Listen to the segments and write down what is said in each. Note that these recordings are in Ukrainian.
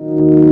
Господь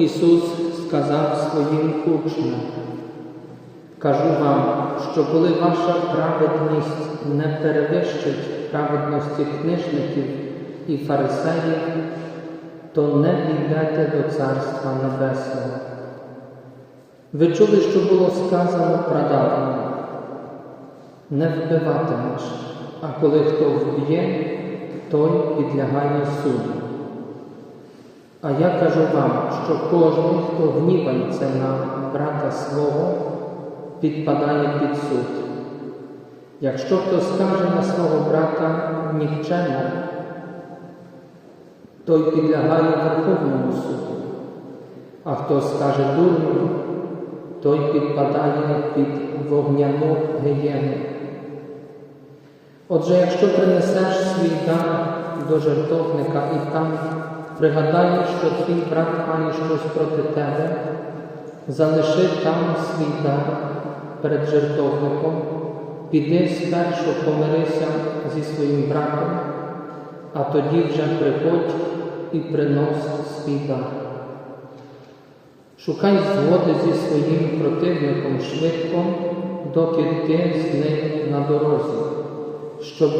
Ісус сказав своїм учням, Кажу вам, що коли ваша праведність не перевищить праведності книжників і фарисеїв, то не війдете до Царства Небесного. Ви чули, що було сказано прадавно, не вбиватимеш, а коли хто вб'є, той підлягає суду. А я кажу вам, що кожен, хто гнівається на брата свого, підпадає під суд. Якщо хто скаже на свого брата нікчемо, той підлягає Верховному суду, а хто скаже дурню, той підпадає під вогняну гієну. Отже, якщо принесеш свій дар до жертовника і там пригадаєш, що твій брат має щось проти тебе, залиши там свій дар перед жертовником, піди спершу помирися зі своїм братом, а тоді вже приходь і принос свій дар. Шукай згоди зі своїм противником швидко, доки ти з ним на дорозі, щоб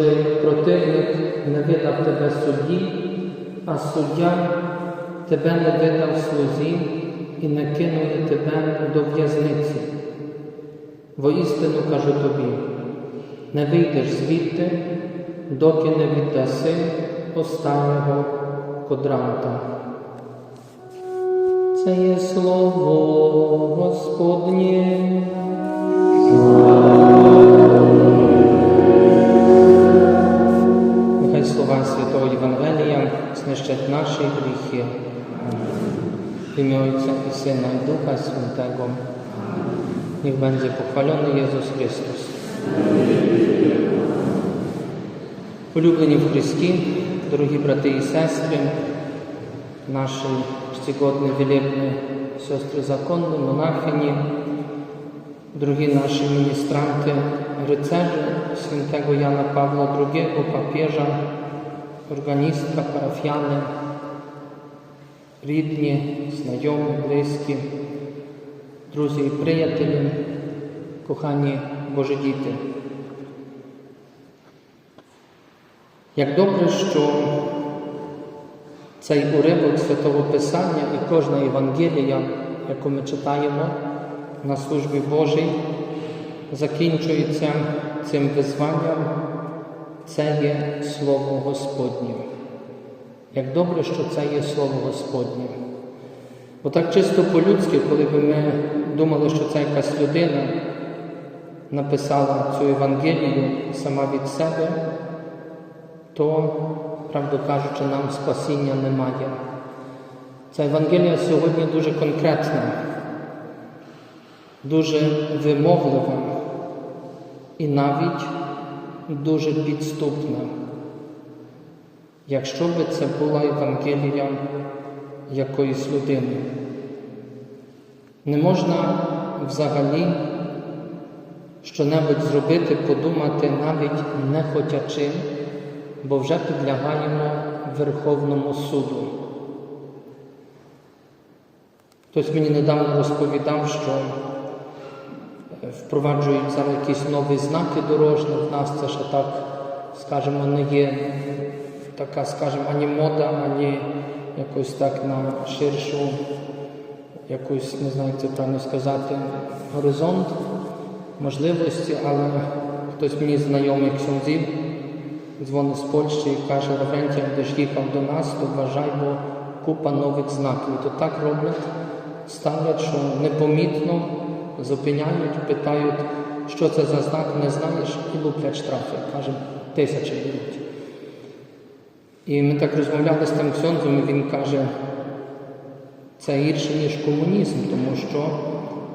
противник не видав тебе судді, а суддя тебе не видав слузі і не кинує тебе до в'язниці. Воістину кажу тобі, не вийдеш звідти, доки не віддаси останнього кодранта. Це є слово Господнє. Нехай слова Святого Євангелія знищать наші гріхи. W imię Ojca i Syna i Ducha Świętego. Niech będzie pochwalony Jezus Chrystus. Улюблені в Христі, дорогі брати і сестри, наші czcigodne, wielebne siostry zakonne, monachini, drogi nasi ministranty, rycerze świętego Jana Pawła II, papieża, organistka, parafiany, рідні, знайомі, близькі, друзі і приятелі, кохані Божі діти. Як добре, що цей уривок Святого Писання і кожна Євангелія, яку ми читаємо на службі Божій, закінчується цим визванням, це є Слово Господнє. Як добре, що це є Слово Господнє. Бо так чисто по-людськи, коли б ми думали, що це якась людина написала цю Євангелію сама від себе, то, правду кажучи, нам спасіння немає. Ця Євангелія сьогодні дуже конкретна, дуже вимоглива і навіть дуже підступна. Якщо би це була Євангелія якоїсь людини, не можна взагалі щонебудь зробити, подумати навіть не хотячи, бо вже підлягаємо Верховному суду. Хтось мені недавно розповідав, що впроваджують зараз якісь нові знаки дорожні. В нас це ще так, скажімо, не є така, скажімо, ані мода, ані якось так на ширшу, якусь, не знаю, як це правильно сказати, горизонт можливості, але хтось мені знайомий ксьонзів дзвонить з Польщі і каже, Лаврентій, де ж їхав до нас, то вважай, бо купа нових знаків. І то так роблять, ставлять, що непомітно зупиняють, питають, що це за знак, не знаєш, і луплять штрафи. Каже, тисячі беруть. І ми так розмовляли з тим ксьонзом, і він каже, це гірше, ніж комунізм, тому що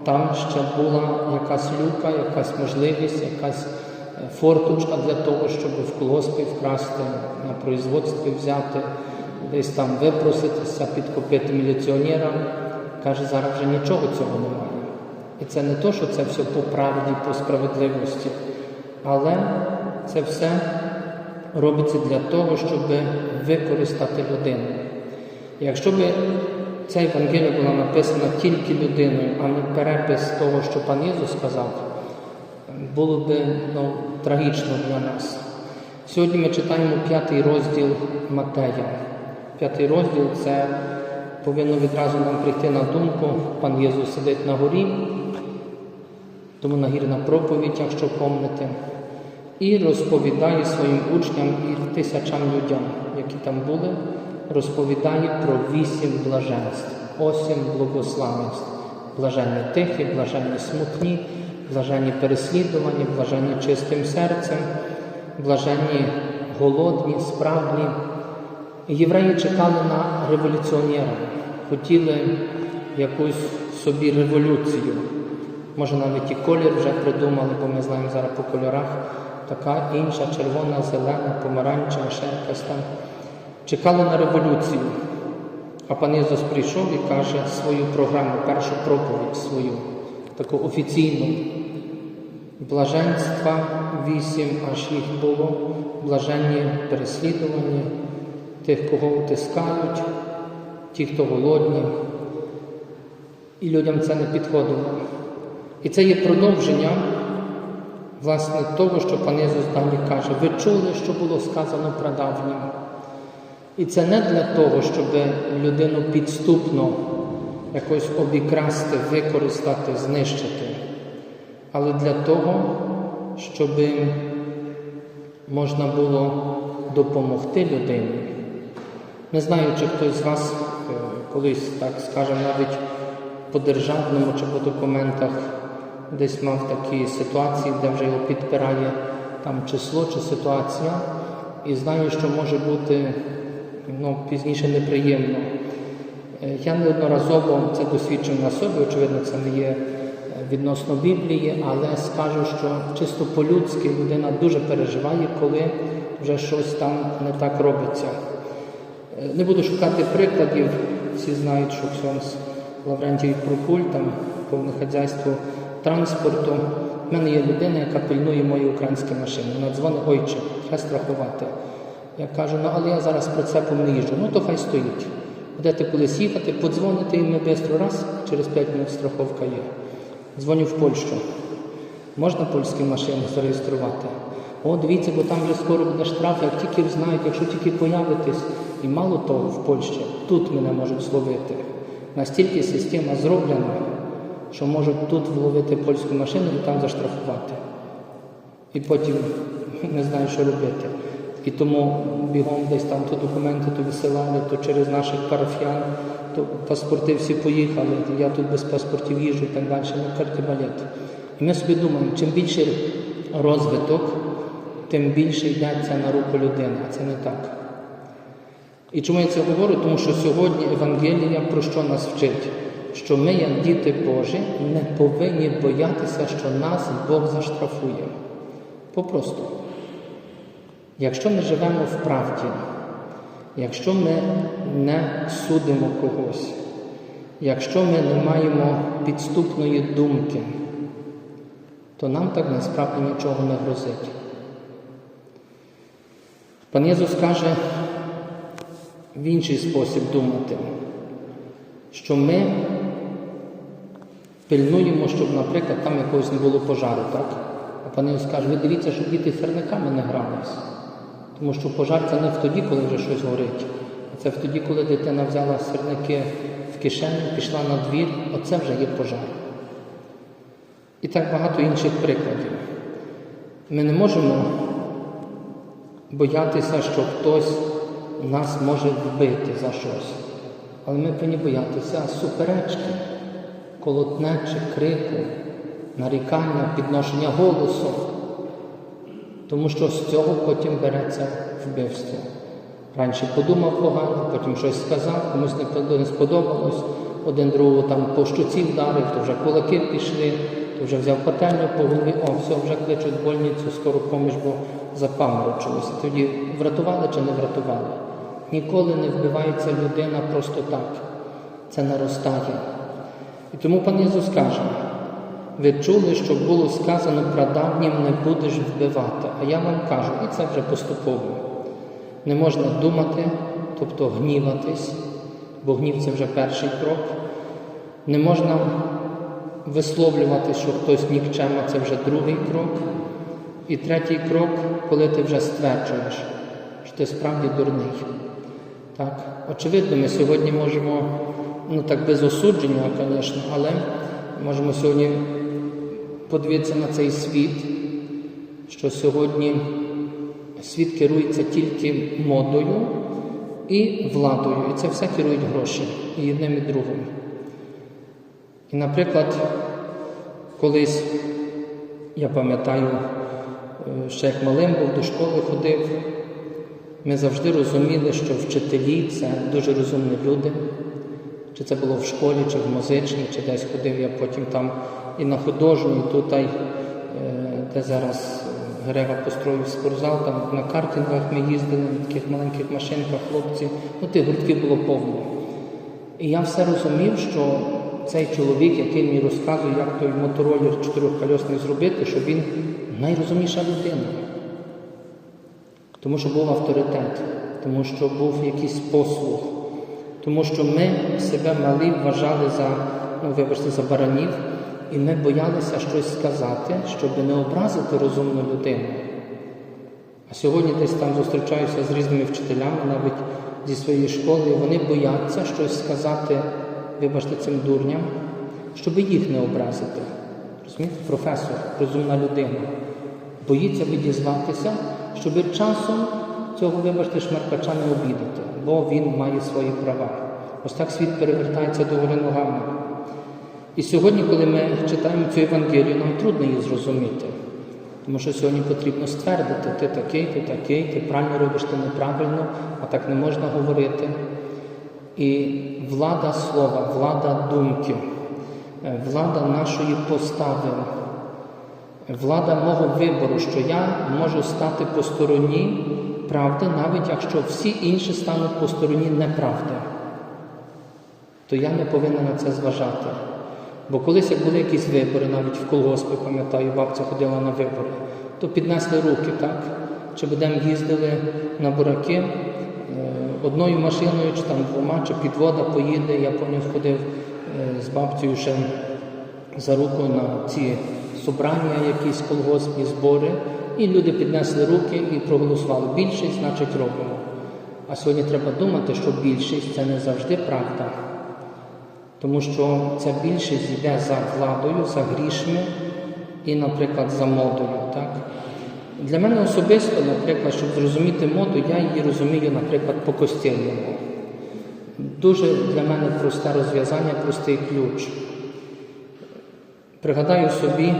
там ще була якась люка, якась можливість, якась е, форточка для того, щоб в колгоспі вкрасти, на производстві взяти, десь там випроситися, підкупити міліціонера. Каже, зараз вже нічого цього немає. І це не то, що це все по правді, по справедливості, але це все робиться для того, щоб використати людину. Якщо б ця Євангелія була написана тільки людиною, а не перепис того, що пан Єсус сказав, було б ну, трагічно для нас. Сьогодні ми читаємо п'ятий розділ Матея. П'ятий розділ це повинно відразу нам прийти на думку. Пан Єсус сидить на горі, тому нагірна проповідь, якщо помните, і розповідає своїм учням і тисячам людям, які там були, розповідає про вісім блаженств, осім благословенств. Блаженні тихі, блаженні смутні, блаженні переслідувані, блаженні чистим серцем, блаженні голодні, справні. Євреї чекали на революціонера, хотіли якусь собі революцію. Може навіть і колір вже придумали, бо ми знаємо зараз по кольорах така інша, червона, зелена, помаранчева, ще якась там. Чекали на революцію. А пан Ісус прийшов і каже свою програму, першу проповідь свою, таку офіційну. Блаженства вісім, аж їх було, блаженні переслідувані, тих, кого утискають, ті, хто голодні. І людям це не підходило. І це є продовження власне того, що пан Ісус далі каже. Ви чули, що було сказано прадавнім. І це не для того, щоб людину підступно якось обікрасти, використати, знищити, але для того, щоб можна було допомогти людині. Не знаю, чи хтось з вас е, колись, так скажемо, навіть по державному чи по документах десь мав такі ситуації, де вже його підпирає там число чи ситуація, і знаю, що може бути ну, пізніше неприємно. Е, Я неодноразово це досвідчив на собі, очевидно, це не є е, відносно Біблії, але скажу, що чисто по-людськи людина дуже переживає, коли вже щось там не так робиться. Е, Не буду шукати прикладів, всі знають, що Ксьонс Лаврентій Прокуль, там повне хазяйство транспорту. У мене є людина, яка пильнує мої українські машини. Вона дзвонить, ойче, треба страхувати. Я кажу, ну але я зараз прицепом не їжджу. Ну то хай стоїть. Будете колись їхати, подзвоните і ми швидко раз, через 5 минут страховка є. Дзвоню в Польщу. Можна польські машини зареєструвати? О, дивіться, бо там вже скоро буде штраф, як тільки знають, якщо тільки появитесь. І мало того, в Польщі тут мене можуть зловити. Настільки система зроблена, що можуть тут вловити польську машину і там заштрафувати. І потім не знаю, що робити. І тому бігом десь там то документи то висилали, то через наших парафіян, то паспорти всі поїхали, я тут без паспортів їжджу і так далі, ну карти балет. І ми собі думаємо, чим більше розвиток, тим більше йдеться на руку людини, а це не так. І чому я це говорю? Тому що сьогодні Евангелія про що нас вчить? Що ми, як діти Божі, не повинні боятися, що нас Бог заштрафує. Попросту. Якщо ми живемо в правді, якщо ми не судимо когось, якщо ми не маємо підступної думки, то нам так насправді нічого не грозить. Пан Єсус каже в інший спосіб думати, що ми пильнуємо, щоб, наприклад, там якогось не було пожару, так? А пан Ісус каже, ви дивіться, щоб діти сірниками не грались. Тому що пожар це не в тоді, коли вже щось горить. а Це в тоді, коли дитина взяла сірники в кишеню, пішла на двір, оце вже є пожар. І так багато інших прикладів. Ми не можемо боятися, що хтось нас може вбити за щось. Але ми повинні боятися суперечки, колотнечі, крику, нарікання, підношення голосу. Тому що з цього потім береться вбивство. Раніше подумав погано, потім щось сказав, комусь не- сподобалось, один другого там по щуці вдарив, то вже кулаки пішли, то вже взяв пательню по голові, о, все, вже кличуть больницю, скоро поміж, бо запаморочилося. Тоді врятували чи не врятували? Ніколи не вбивається людина просто так. Це наростає. І тому пан Ісус каже, ви чули, що було сказано прадавнім не будеш вбивати. А я вам кажу, і це вже поступово. Не можна думати, тобто гніватись, бо гнів це вже перший крок. Не можна висловлювати, що хтось нікчема, це вже другий крок. І третій крок, коли ти вже стверджуєш, що ти справді дурний. Так? Очевидно, ми сьогодні можемо, ну так без осудження, звісно, але можемо сьогодні подивитися на цей світ, що сьогодні світ керується тільки модою і владою. І це все керують гроші і одним і другим. І, наприклад, колись я пам'ятаю, е, ще як малим був до школи ходив, ми завжди розуміли, що вчителі це дуже розумні люди. Чи це було в школі, чи в музичній, чи десь ходив я потім там і на художній, тут, е, де зараз е, Грега построїв спортзал, там на картингах ми їздили на таких маленьких машинках, хлопці. Ну, тих гуртків було повно. І я все розумів, що цей чоловік, який мені розказує, як той моторолер чотирьохкольосний зробити, що він найрозумніша людина. Тому що був авторитет, тому що був якийсь послуг, тому що ми себе мали вважали за, ну вибачте, за баранів, і ми боялися щось сказати, щоб не образити розумну людину. А сьогодні десь там зустрічаюся з різними вчителями, навіть зі своєї школи, і вони бояться щось сказати, вибачте, цим дурням, щоб їх не образити. Розумієте, професор, розумна людина, боїться відізватися, щоб часом цього, вибачте, шмаркача не обідати, бо він має свої права. Ось так світ перевертається до гори ногами. І сьогодні, коли ми читаємо цю Євангелію, нам трудно її зрозуміти. Тому що сьогодні потрібно ствердити, ти такий, ти такий, ти правильно робиш, ти неправильно, а так не можна говорити. І влада слова, влада думки, е, влада нашої постави, влада мого вибору, що я можу стати по стороні правди, навіть якщо всі інші стануть по стороні неправди, то я не повинен на це зважати. Бо колись, як були якісь вибори, навіть в колгоспі, пам'ятаю, бабця ходила на вибори, то піднесли руки, так? Чи будемо їздили на бураки е, одною машиною, чи там двома, чи підвода поїде. Я пам'ятаю, ходив е, з бабцею ще за руку на ці собрання, якісь колгоспні збори, і люди піднесли руки і проголосували. Більшість, значить, робимо. А сьогодні треба думати, що більшість це не завжди правда. Тому що ця більшість йде за владою, за грішми і, наприклад, за модою. Так? Для мене особисто, наприклад, щоб зрозуміти моду, я її розумію, наприклад, по костільному. Дуже для мене просте розв'язання, простий ключ. Пригадаю собі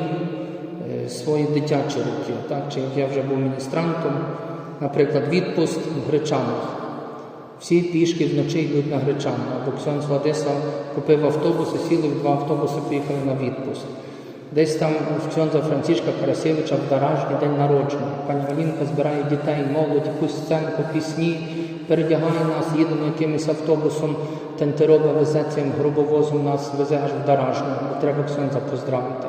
свої дитячі роки, так? чи як я вже був міністрантом, наприклад, відпуск в Гречанах. Всі пішки вночі йдуть на Гречану. Або Ксьонс Владислав купив автобуси, сіли в два автобуси, поїхали на відпуск. Десь там в Ксьонза Францішка Карасєвича в гаражні день народження. Пані Галінка збирає дітей, молодь, якусь сценку, пісні, передягає нас, їдемо якимось автобусом, тентероба везе цим грубовозом нас, везе аж в Даражну, бо треба Ксьонза поздравити.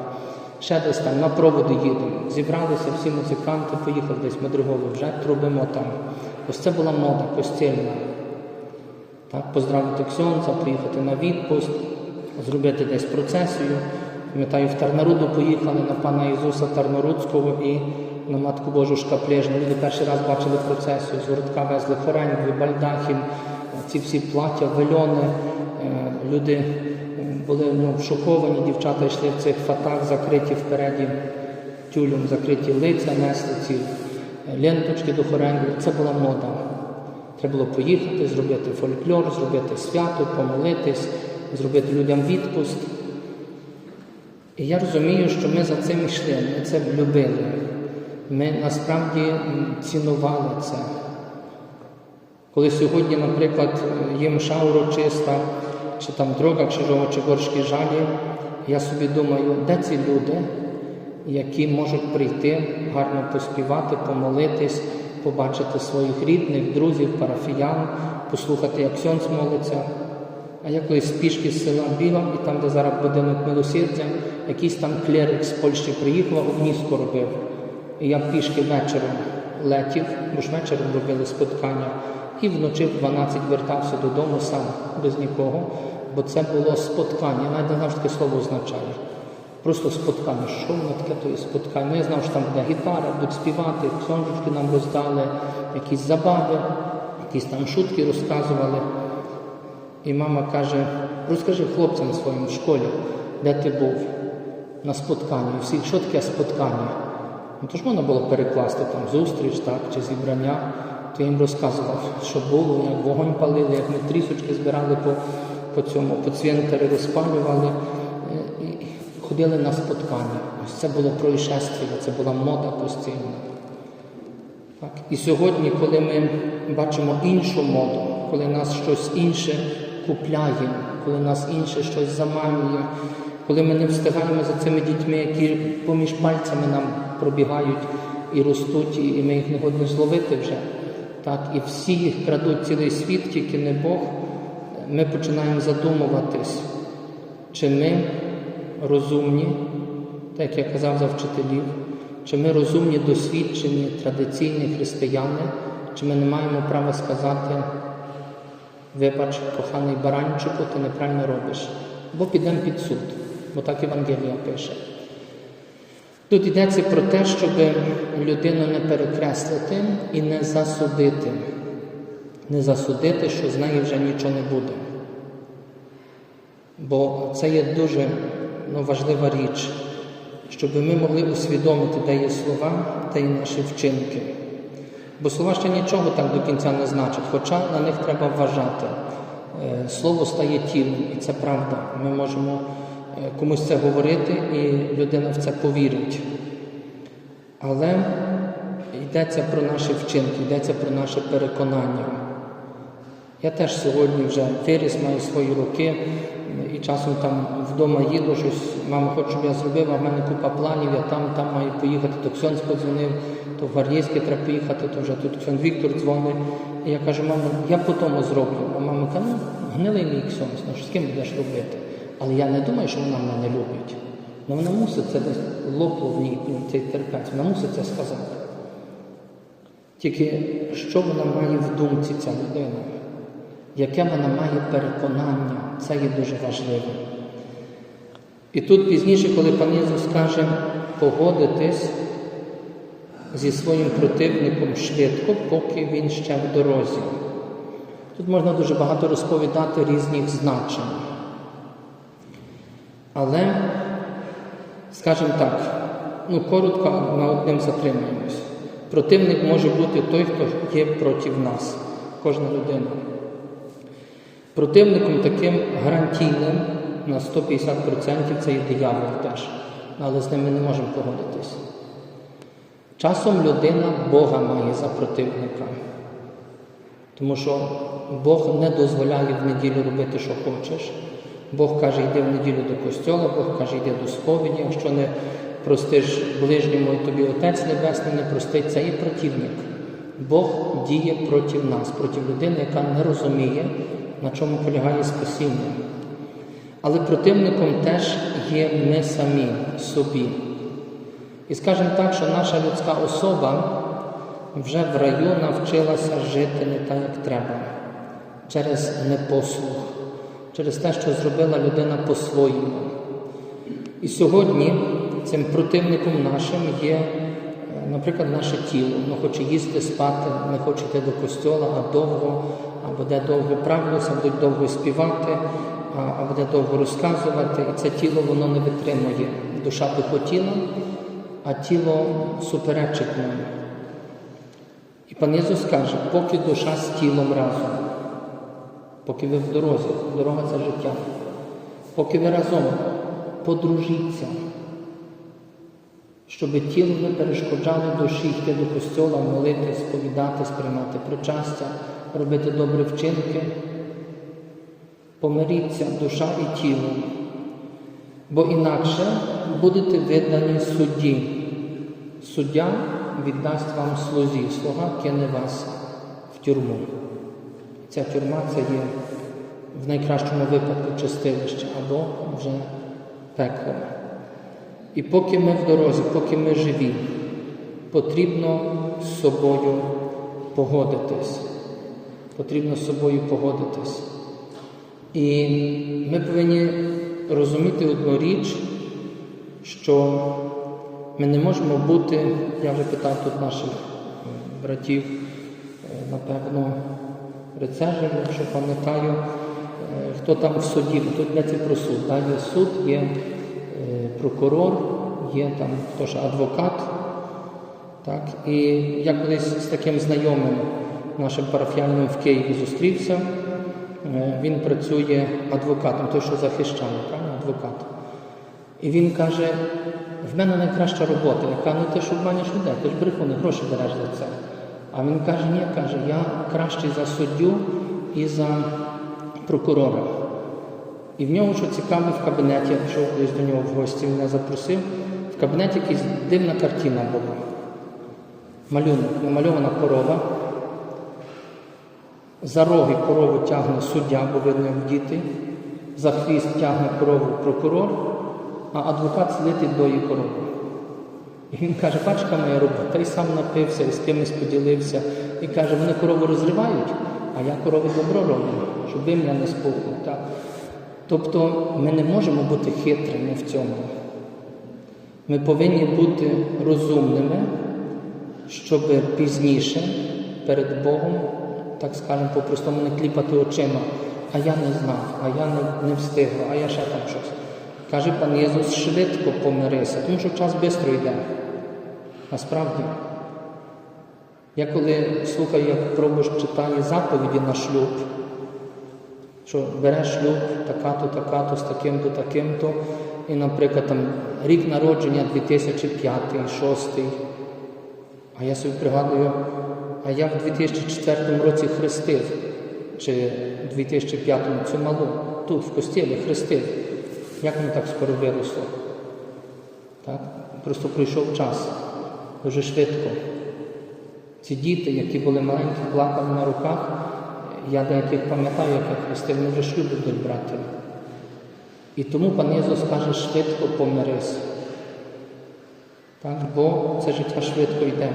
Ще десь там на проводи їдемо. Зібралися всі музиканти, поїхали десь Медригови, вже трубимо там. Ось це була мода костільна. Так, поздравити Ксьонза, поїхати на відпуст, зробити десь процесію. Пам'ятаю, в Тарнаруду поїхали на пана Ісуса Тарнорудського і на Матку Божу Шкаплежну. Люди перший раз бачили процесію, з городка везли хореньки, бальдахін, ці всі плаття, вельони. Е, Люди були ну, шоковані, дівчата йшли в цих фатах, закриті впереді тюлем, закриті лиця, несли ці е, ленточки до хореньки. Це була мода. Треба було поїхати, зробити фольклор, зробити свято, помолитись, зробити людям відпуст. І я розумію, що ми за цим йшли, ми це любили. Ми насправді цінували це. Коли сьогодні, наприклад, є мша урочиста, чи там дрога крижова, чи горшки жалі, я собі думаю, де ці люди, які можуть прийти, гарно поспівати, помолитись, побачити своїх рідних, друзів, парафіян, послухати, як Сьонс молиться. А я колись пішки з села бігав, і там, де зараз будинок милосердя, якийсь там клерик з Польщі приїхав, обніску робив. І я пішки вечором летів, бо ж вечором робили споткання, і вночі в 12 вертався додому сам без нікого, бо це було споткання. Навіть не знав, таке слово означає. Просто споткання. Що воно таке то є споткання? Ну, я знав, що там буде гітара, будуть співати, сонечки нам роздали, якісь забави, якісь там шутки розказували. І мама каже, розкажи хлопцям своїм в школі, де ти був на спотканні. Всі, що таке споткання? Ну, то ж можна було перекласти там зустріч так, чи зібрання. То їм розказував, що було, як вогонь палили, як ми трісочки збирали по, по цьому, по цвинтарі, розпалювали е, і ходили на споткання. Ось це було происшествие, це була мода постійна. Так. І сьогодні, коли ми бачимо іншу моду, коли нас щось інше купляє, коли нас інше щось заманює, коли ми не встигаємо за цими дітьми, які поміж пальцями нам пробігають і ростуть, і ми їх не годні зловити вже. Так, і всі їх крадуть цілий світ, тільки не Бог. Ми починаємо задумуватись, чи ми розумні, так як я казав за вчителів, чи ми розумні, досвідчені, традиційні християни, чи ми не маємо права сказати, вибач, коханий баранчику, ти неправильно робиш, бо підемо під суд, бо так Євангелія пише. Тут йдеться про те, щоб людину не перекреслити і не засудити, не засудити, що з неї вже нічого не буде. Бо це є дуже ну, важлива річ, щоб ми могли усвідомити, де є слова, де є наші вчинки. Бо слова ще нічого так до кінця не значать, хоча на них треба вважати. Е, Слово стає тілом, і це правда. Ми можемо комусь це говорити, і людина в це повірить. Але йдеться про наші вчинки, йдеться про наше переконання. Я теж сьогодні вже виріс, маю свої роки, і часом там вдома їду, щось, мама хоче, щоб я зробив, а в мене купа планів, я там, там маю поїхати, то Ксьон подзвонив, то в Гвардійське треба поїхати, то вже тут Ксьон Віктор дзвонить. І я кажу, мамо, я по тому зроблю. А мама каже, ну, гнилий мій Ксьон, ну з ким будеш робити? Але я не думаю, що вона мене не любить. Ну вона мусить це десь лопло в ній, ну, цей терпець, вона мусить це сказати. Тільки що вона має в думці ця людина? Яке вона має переконання, це є дуже важливо. І тут пізніше, коли пан Ісус каже погодитись зі своїм противником швидко, поки він ще в дорозі. Тут можна дуже багато розповідати різних значень. Але, скажімо так, ну коротко на одним затримаємось. Противник може бути той, хто є проти нас, кожна людина. Противником таким гарантійним на 150% це є диявол теж, але з ним ми не можемо погодитись. Часом людина Бога має за противника, тому що Бог не дозволяє в неділю робити, що хочеш. Бог каже, йди в неділю до костьола, Бог каже, йди до сповіді, якщо не простиш ближньому і тобі Отець Небесний не простить, це є противник. Бог діє проти нас, проти людини, яка не розуміє, на чому полягає спасіння. Але противником теж є ми самі собі. І скажемо так, що наша людська особа вже в раю навчилася жити не так, як треба, через непослух, через те, що зробила людина по-своєму. І сьогодні цим противником нашим є, е, наприклад, наше тіло. Воно хоче їсти, спати, не хоче йти до костьола, а довго, а буде довго правилося, буде довго співати, а буде довго розказувати. І це тіло воно не витримує. Душа би хотіла, а тіло суперечить нам. І пан Ісус каже, поки душа з тілом разом, поки ви в дорозі, дорога це життя, поки ви разом подружіться, щоб тіло не перешкоджало душі йти до костьола, молитись, сповідатись, приймати причастя, робити добрі вчинки, помиріться душа і тіло, бо інакше будете видані судді. Суддя віддасть вам слузі, слуга кине вас в тюрму. Ця тюрма це є в найкращому випадку чистилище або вже пекло. І поки ми в дорозі, поки ми живі, потрібно з собою погодитись. Потрібно з собою погодитись. І ми повинні розуміти одну річ, що ми не можемо бути, я вже питав тут наших братів, напевно, рецежів, якщо пам'ятаю, е, хто там в суді, бо тут йдеться про суд. Да? Є суд, є е, прокурор, є там хто ж адвокат. Так? І я колись з таким знайомим нашим парафіянам в Києві зустрівся. Е, Він працює адвокатом, той, що захищає, правильно? адвокат. І він каже, в мене найкраща робота. Я кажу, ну ти ж обманюєш людей, ти ж брехуни, гроші береш за це. А він каже, ні, каже, я кращий за суддю і за прокурора. І в нього, що цікаво, в кабінеті, я пішов колись до нього в гості, мене запросив, в кабінеті якась дивна картина була. Малюнок, намальована корова. За роги корову тягне суддя, бо видно як діти, за хвіст тягне корову прокурор, а адвокат сидить і доїть корову. І він каже, бачка моя робота, і сам напився, і з кимось поділився. І каже, вони корову розривають, а я корови добро роблю, щоб ви мене не спухли. Тобто ми не можемо бути хитрими в цьому. Ми повинні бути розумними, щоб пізніше перед Богом, так скажемо, по-простому не кліпати очима, а я не знав, а я не, не встигла, а я ще там щось. Каже пан Єсус, швидко помирися, тому що час швидко йде. Насправді. Я коли слухаю, як пробуш читає заповіді на шлюб, що береш шлюб така-то, така-то, з таким-то, таким-то, і, наприклад, там рік народження 2005, 2006, а я собі пригадую, а я в 2004 році хрестив, чи в 2005 цю малу, тут, в костілі, хрестив. Як воно так скоро виросло? Так? Просто пройшов час дуже швидко. Ці діти, які були маленькі, плакали на руках, я деяких пам'ятаю, як я хрестив, вони вже шлюби будуть брати. І тому пан Єсус каже, швидко помирись. Бо це життя швидко йде.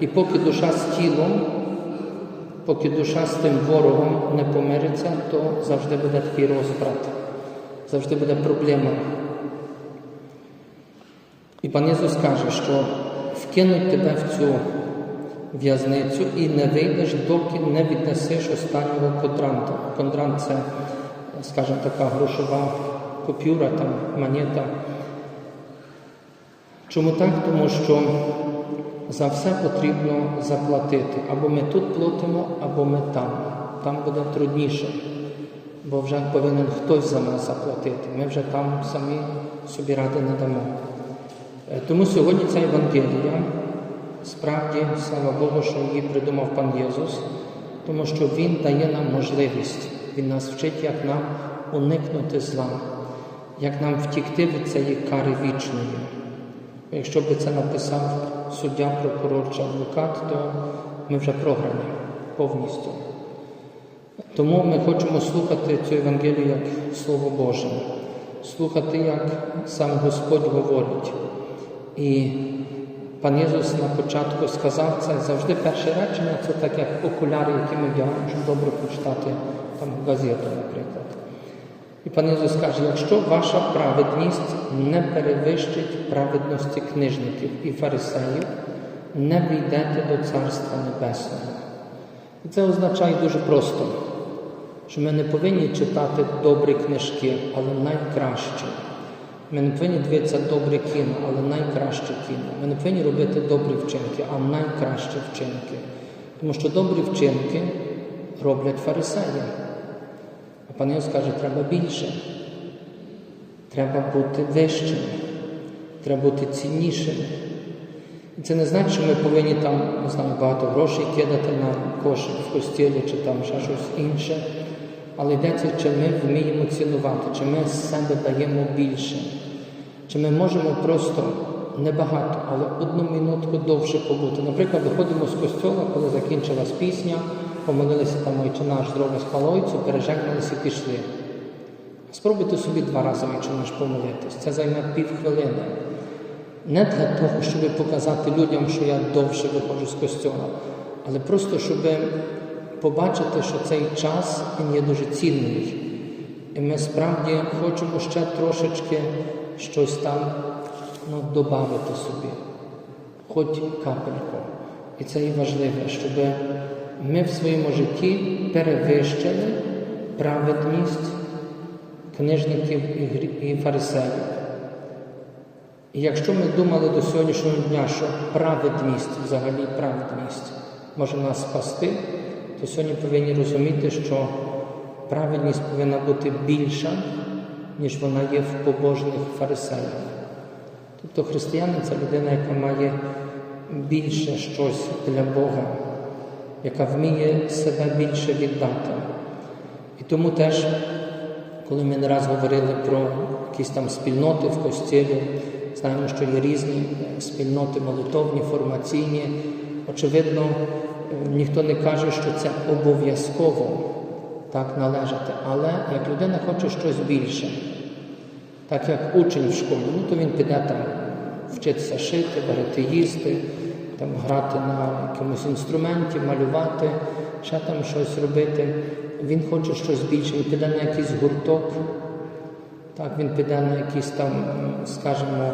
І поки душа з тілом, поки душа з тим ворогом не помириться, то завжди буде такий розбрат, завжди буде проблема. І пан Ісус каже, що вкинуть тебе в цю в'язницю і не вийдеш, доки не віднесеш останнього квадранта. Квадрант це, скажімо, така грошова купюра, там, монета. Чому так? Тому що за все потрібно заплатити. Або ми тут платимо, або ми там. Там буде трудніше, бо вже повинен хтось за нас заплатити. Ми вже там самі собі ради не дамо. Е, Тому сьогодні ця Євангелія, справді, слава Богу, що її придумав пан Єсус, тому що Він дає нам можливість, Він нас вчить, як нам уникнути зла, як нам втікти від цієї кари вічної. Якщо би це написав суддя, прокурор чи адвокат, то ми вже програні повністю. Тому ми хочемо слухати цю Євангелію як Слово Боже, слухати, як сам Господь говорить. І пан Єсус на початку сказав це завжди перше речення, це так як окуляри, які ми вдягаємо, щоб добре прочитати там газету, наприклад. І пан Ісус каже, якщо ваша праведність не перевищить праведності книжників і фарисеїв, не війдете до Царства Небесного. І це означає дуже просто, що ми не повинні читати добрі книжки, але найкраще. Ми не повинні дивитися добре кіно, але найкраще кіно. Ми не повинні робити добрі вчинки, а найкращі вчинки. Тому що добрі вчинки роблять фарисеї. А пан Ісус каже, треба більше. Треба бути вищими, треба бути ціннішими. І це не значить, що ми повинні там, не знаю, багато грошей кидати на кошик в костілі чи там ще щось інше. Але йдеться, чи ми вміємо цінувати, чи ми з себе даємо більше, чи ми можемо просто небагато, але одну минутку довше побути. Наприклад, виходимо з костьола, коли закінчилась пісня, помолилися там «Отче наш, зроби спалойцю, пережегналися і пішли. Спробуйте собі два рази «Отче наш помолитись. Це займе півхвилини. Не для того, щоб показати людям, що я довше виходжу з костьола, але просто щоб побачити, що цей час він є дуже цінний. І ми справді хочемо ще трошечки щось там ну, додати собі, хоч капельку. І це і важливе, щоб ми в своєму житті перевищили праведність книжників і фарисеїв. І якщо ми думали до сьогоднішнього дня, що праведність, взагалі праведність може нас спасти, то сьогодні повинні розуміти, що праведність повинна бути більша, ніж вона є в побожних фарисеях. Тобто християнин це людина, яка має більше щось для Бога, яка вміє себе більше віддати. І тому теж, коли ми не раз говорили про якісь там спільноти в костілі, знаємо, що є різні спільноти молитовні, формаційні. Очевидно, ніхто не каже, що це обов'язково так належати. Але як людина хоче щось більше, так як учень в школі, ну то він піде там вчитися шити, варити їсти, там грати на якомусь інструменті, малювати, ще там щось робити. Він хоче щось більше, він піде на якийсь гурток, так, він піде на якісь там, скажімо,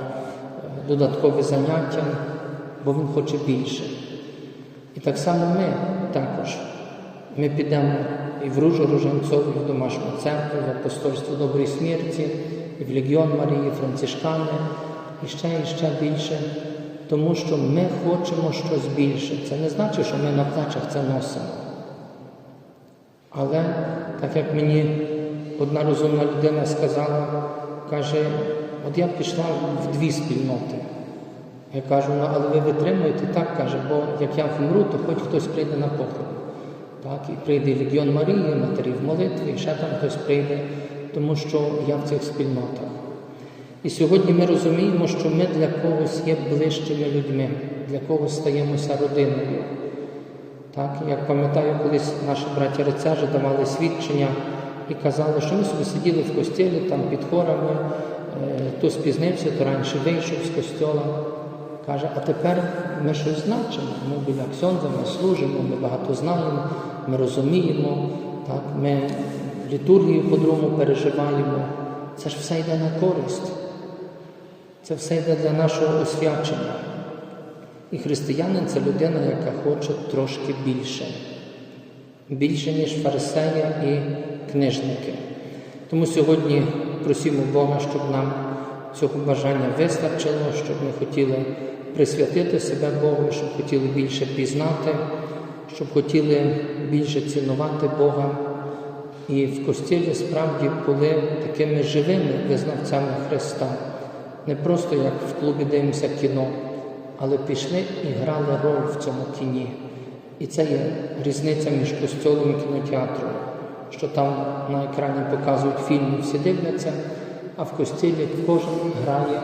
додаткові заняття, бо він хоче більше. І так само ми також. Ми підемо і в Ружу Ружанцову, і в домашню церкву, в апостольство Доброї смерті, і в Легіон Марії, Францишкани, і ще і ще більше, тому що ми хочемо щось більше. Це не значить, що ми на плечах це носимо. Але так як мені одна розумна людина сказала, каже, от я пішла в дві спільноти. Я кажу, ну але ви витримуєте так, каже, бо як я вмру, то хоч хтось прийде на похорон. Так, і прийде Легіон Марії, матері в молитві, і ще там хтось прийде, тому що я в цих спільнотах. І сьогодні ми розуміємо, що ми для когось є ближчими людьми, для когось стаємося родиною. Так, як пам'ятаю, колись наші браття рецежі давали свідчення і казали, що ми собі сиділи в костілі там під хорами, е, то спізнився, то раніше вийшов з костьола. Каже, а тепер ми щось значимо. Ми біля Ксьонза, ми служимо, ми багато знаємо, ми розуміємо, так, ми літургію по-другому переживаємо. Це ж все йде на користь. Це все йде для нашого освячення. І християнин це людина, яка хоче трошки більше, більше, ніж фарисея і книжники. Тому сьогодні просимо Бога, щоб нам цього бажання вистачило, щоб ми хотіли присвятити себе Богу, щоб хотіли більше пізнати, щоб хотіли більше цінувати Бога. І в костілі справді були такими живими визнавцями Христа. Не просто як в клубі дивимося кіно, але пішли і грали роль в цьому кіні. І це є різниця між костьолом і кінотеатром, що там на екрані показують фільми, всі дивляться, а в костілі кожен грає